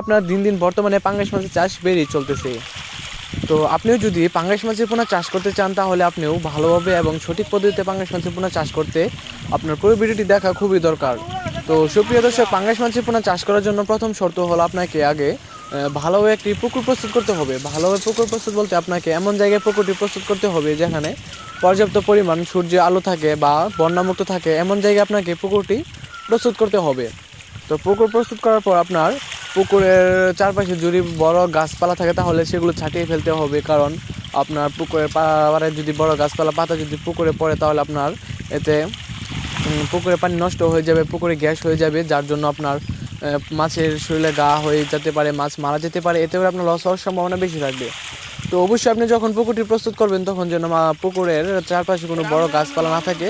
আপনার দিন দিন বর্তমানে পাঙ্গাস মাছের চাষ বেড়েই চলতেছে। তো আপনিও যদি পাঙ্গাস মাছের পোনা চাষ করতে চান, তাহলে আপনিও ভালোভাবে এবং সঠিক পদ্ধতিতে পাঙ্গাস মাছের পোনা চাষ করতে আপনার পুরো ভিডিওটি দেখা খুবই দরকার। তো সুপ্রিয় দর্শক, পাঙ্গাস মাছের পোনা চাষ করার জন্য প্রথম শর্ত হলো আপনাকে আগে ভালোভাবে একটি পুকুর প্রস্তুত করতে হবে। ভালোভাবে পুকুর প্রস্তুত বলতে আপনাকে এমন জায়গায় পুকুরটি প্রস্তুত করতে হবে যেখানে পর্যাপ্ত পরিমাণ সূর্যের আলো থাকে বা বন্যামুক্ত থাকে, এমন জায়গায় আপনাকে পুকুরটি প্রস্তুত করতে হবে। তো পুকুর প্রস্তুত করার পর আপনার পুকুরের চারপাশে যদি বড় গাছপালা থাকে, তাহলে সেগুলো ছাটিয়ে ফেলতে হবে। কারণ আপনার পুকুরের পাড়ে যদি বড় গাছপালা, পাতা যদি পুকুরে পড়ে, তাহলে আপনার এতে পুকুরে পানি নষ্ট হয়ে যাবে, পুকুরে গ্যাস হয়ে যাবে, যার জন্য আপনার মাছের শরীরে গা হয়ে যেতে পারে, মাছ মারা যেতে পারে, এতে করে আপনার লস হওয়ার সম্ভাবনা বেশি থাকবে। তো অবশ্যই আপনি যখন পুকুরটি প্রস্তুত করবেন, তখন যেন পুকুরের চারপাশে কোনো বড় গাছপালা না থাকে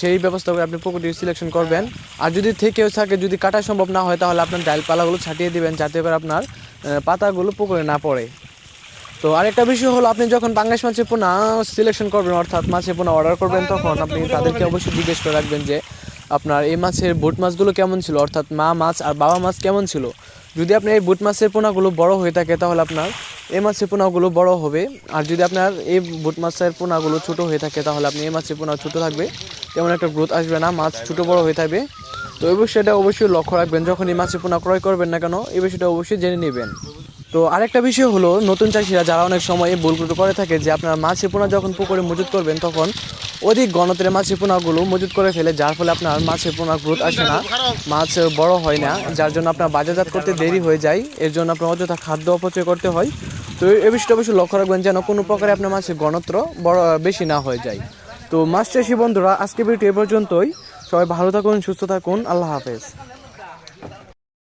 সেই ব্যবস্থা করে আপনি পুকুরটি সিলেকশন করবেন। আর যদি থেকেও থাকে, যদি কাটা সম্ভব না হয়, তাহলে আপনার ডালপালাগুলো ছাটিয়ে দিবেন, যাতে করে আপনার পাতাগুলো পুকুরে না পড়ে। তো আরেকটা বিষয় হলো, আপনি যখন বাংলাদেশ মাছের পোনা সিলেকশন করবেন, অর্থাৎ মাছের পোনা অর্ডার করবেন, তখন আপনি তাদেরকে অবশ্যই জিজ্ঞেস করে রাখবেন যে, আপনার এই মাছের বুট মাছগুলো কেমন ছিল? অর্থাৎ মা মাছ আর বাবা মাছ কেমন ছিল? যদি আপনি এই বুট মাছের পোনাগুলো বড় হয়ে থাকে, তাহলে আপনার এই মাছের পোনাগুলো বড় হবে। আর যদি আপনার এই বুট মাছের পোনাগুলো ছোট হয়ে থাকে, তাহলে আপনি এই মাছের পোনা ছোট থাকবে। তেমন একটা গ্রোথ আসবে না, মাছ ছোট বড় হয়ে থাকবে। তো এই বিষয়টা অবশ্যই লক্ষ্য রাখবেন যখন এই মাছের পোনা ক্রয় করবেন না কেন, এই বিষয়টা অবশ্যই জেনে নেবেন। তো আরেকটা বিষয় হলো, নতুন চাষিরা যারা অনেক সময় এই ভুলগুলো করে থাকে, যে আপনার মাছের পোনা যখন পুকুরে মজুত করবেন, তখন অধিক গণতের মাছের পোনাগুলো মজুত করে ফেলে, যার ফলে আপনার মাছের পোনা গ্রোথ আসে না। মাছ বড় হয় না, যার জন্য আপনার বাজারজাত করতে দেরি হয়ে যায়। এর জন্য আপনার অযথা খাদ্য অপচয় করতে হয়। তো এই বিষয়টা অবশ্যই লক্ষ্য রাখবেন যেন কোনো প্রকারে আপনার মাছের গণত্র বড়, বেশি না হয়ে যায়। তো মাছ চাষি বন্ধুরা আজকে ভিডিও এ পর্যন্তই। সবাই ভালো থাকুন, সুস্থ থাকুন। আল্লাহ হাফেজ।